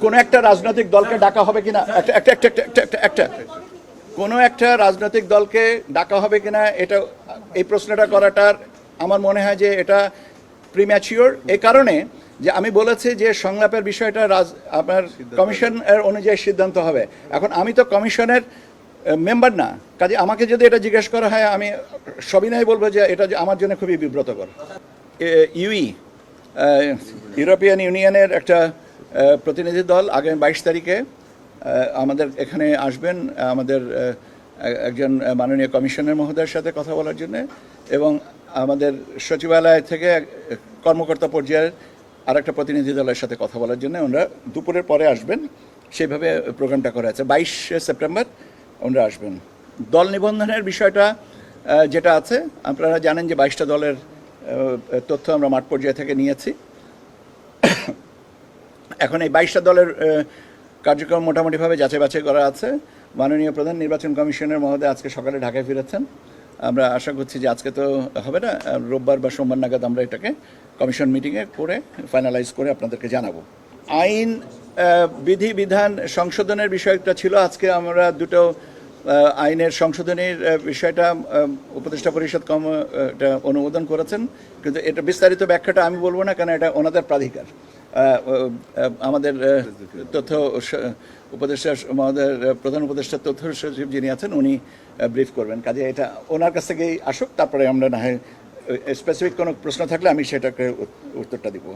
কিনা একটা রাজনৈতিক দলকে ডাকা হবে কিনা? একটা একটা একটা একটা একটা কোনো একটা রাজনৈতিক দলকে ডাকা হবে কিনা, এটা, এই প্রশ্নটা করাটার আমার মনে হয় যে এটা প্রিম্যাচিওর এই কারণে যে আমি বলেছি যে সংলাপের বিষয়টা রাজ, আপনার কমিশন এর অনুযায়ী সিদ্ধান্ত হবে। এখন আমি তো কমিশনের মেম্বার না। কাজে আমাকে যদি এটা জিজ্ঞেস করা হয়, আমি সবিনয় বলব যে এটা আমার জন্য খুবই বিব্রতকর। ইউই ইউরোপিয়ান ইউনিয়নের একটা প্রতিনিধি দল আগামী বাইশ তারিখে আমাদের এখানে আসবেন আমাদের একজন মাননীয় কমিশনার মহোদয়ের সাথে কথা বলার জন্য এবং আমাদের সচিবালয় থেকে কর্মকর্তা পর্যায়ের আরেকটা প্রতিনিধি দলের সাথে কথা বলার জন্য ওনারা দুপুরের পরে আসবেন। সেইভাবে প্রোগ্রামটা করা আছে। বাইশ সেপ্টেম্বর ওনারা আসবেন। দল নিবন্ধনের বিষয়টা যেটা আছে, আপনারা জানেন যে বাইশটা দলের তথ্য আমরা মাঠ পর্যায়ে থেকে নিয়েছি। এখন এই বাইশটা দলের কার্যক্রম মোটামুটিভাবে যাচাই বাছাই করা আছে। মাননীয় প্রধান নির্বাচন কমিশনের মহোদয় আজকে সকালে ঢাকায় ফিরেছেন। আমরা আশা করছি যে আজকে তো হবে না রোববার বা সোমবার নাগাদ আমরা এটাকে কমিশন মিটিংয়ে করে ফাইনালাইজ করে আপনাদেরকে জানাব। আইন বিধি, বিধান সংশোধনের বিষয়টা ছিল। আজকে আমরা দুটো আইনের সংশোধনের বিষয়টা উপদেষ্টা পরিষদ কম এটা অনুমোদন করেছেন। কিন্তু এটা বিস্তারিত ব্যাখ্যাটা আমি বলব না কেন এটা ওনাদের প্রাধিকার। আমাদের তথ্য উপদেষ্টা আমাদের প্রধান উপদেষ্টা তথ্য সচিব যিনি আছেন, উনি ব্রিফ করবেন। কাজে এটা ওনার কাছ থেকেই আসুক, তারপরে আমরা না হয় স্পেসিফিক কোনো প্রশ্ন থাকলে আমি সেটাকে উত্তরটা দিব।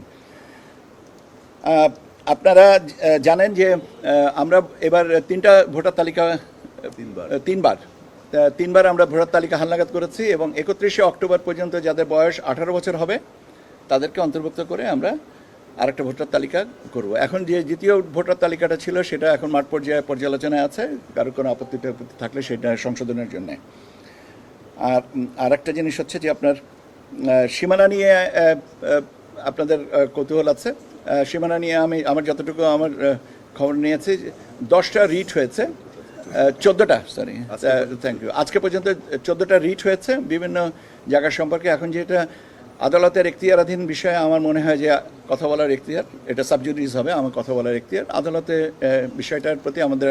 আপনারা জানেন যে আমরা এবার তিনটা ভোটার তালিকা তিনবার। তিনবার। আমরা ভোটার তালিকা হালনাগাদ করেছি এবং একত্রিশে অক্টোবর পর্যন্ত যাদের বয়স আঠারো বছর হবে তাদেরকে অন্তর্ভুক্ত করে আমরা আরেকটা ভোটার তালিকা করব। এখন যে দ্বিতীয় ভোটার তালিকাটা ছিল সেটা এখন মাঠ পর্যায়ে পর্যালোচনায় আছে। কারও কোনো আপত্তি টাপত্তি থাকলে সেটা সংশোধনের জন্যে। আর উম, আর একটা জিনিস হচ্ছে যে আপনার সীমানা নিয়ে আপনাদের কৌতূহল আছে। সীমানা নিয়ে আমি আমার যতটুকু আমার খবর নিয়েছি দশটা রিট হয়েছে। চোদ্দোটা সরি থ্যাংক ইউ আজকে পর্যন্ত চোদ্দোটা রিট হয়েছে বিভিন্ন জায়গা সম্পর্কে। এখন যেটা আদালতের এখতিয়ারাধীন বিষয়ে আমার মনে হয় যে কথা বলার এখতিয়ার এটা সাবজুডিস হবে আমার কথা বলার এখতিয়ার। আদালতে বিষয়টার প্রতি আমাদের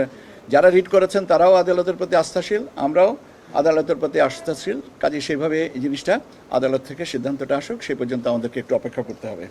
যারা রিট করেছেন তারাও আদালতের প্রতি আস্থাশীল আমরাও আদালতের প্রতি আস্থাশীল। কাজে সেইভাবে এই জিনিসটা আদালত থেকে সিদ্ধান্তটা আসুক সেই পর্যন্ত আমাদেরকে একটু অপেক্ষা করতে হবে।